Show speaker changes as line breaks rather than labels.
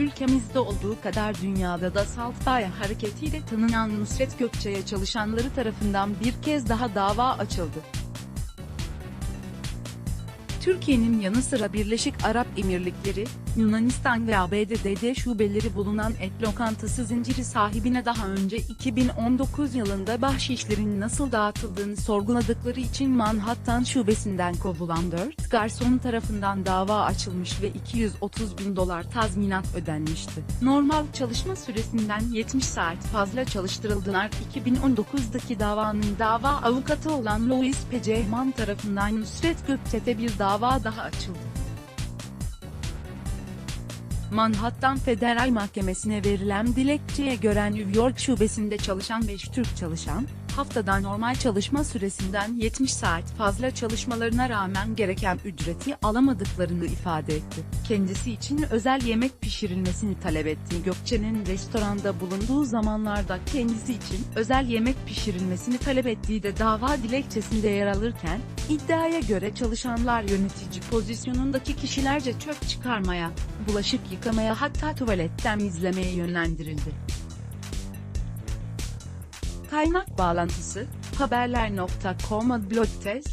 ülkemizde olduğu kadar dünyada da Saltbay hareketiyle tanınan Nusret Gökçe'ye çalışanları tarafından bir kez daha dava açıldı. Türkiye'nin yanı sıra Birleşik Arap Emirlikleri, Yunanistan ve ABD'de şubeleri bulunan et lokantası zinciri sahibine daha önce 2019 yılında bahşişlerin nasıl dağıtıldığını sorguladıkları için Manhattan şubesinden kovulan 4 garson tarafından dava açılmış ve 230 bin dolar tazminat ödenmişti. Normal çalışma süresinden 70 saat fazla çalıştırıldılar. 2019'daki davanın dava avukatı olan Louis P. Cehman tarafından Nusret Gökçe'de bir dava daha açıldı. Manhattan Federal Mahkemesi'ne verilen dilekçeye göre New York şubesinde çalışan 5 Türk çalışan, haftada normal çalışma süresinden 70 saat fazla çalışmalarına rağmen gereken ücreti alamadıklarını ifade etti. Kendisi için özel yemek pişirilmesini talep ettiği Gökçe'nin restoranda bulunduğu zamanlarda kendisi için özel yemek pişirilmesini talep ettiği de dava dilekçesinde yer alırken, iddiaya göre çalışanlar yönetici pozisyonundaki kişilerce çöp çıkarmaya, bulaşık yıkamaya hatta tuvalet temizlemeye yönlendirildi. Kaynak bağlantısı, haberler.com blog test,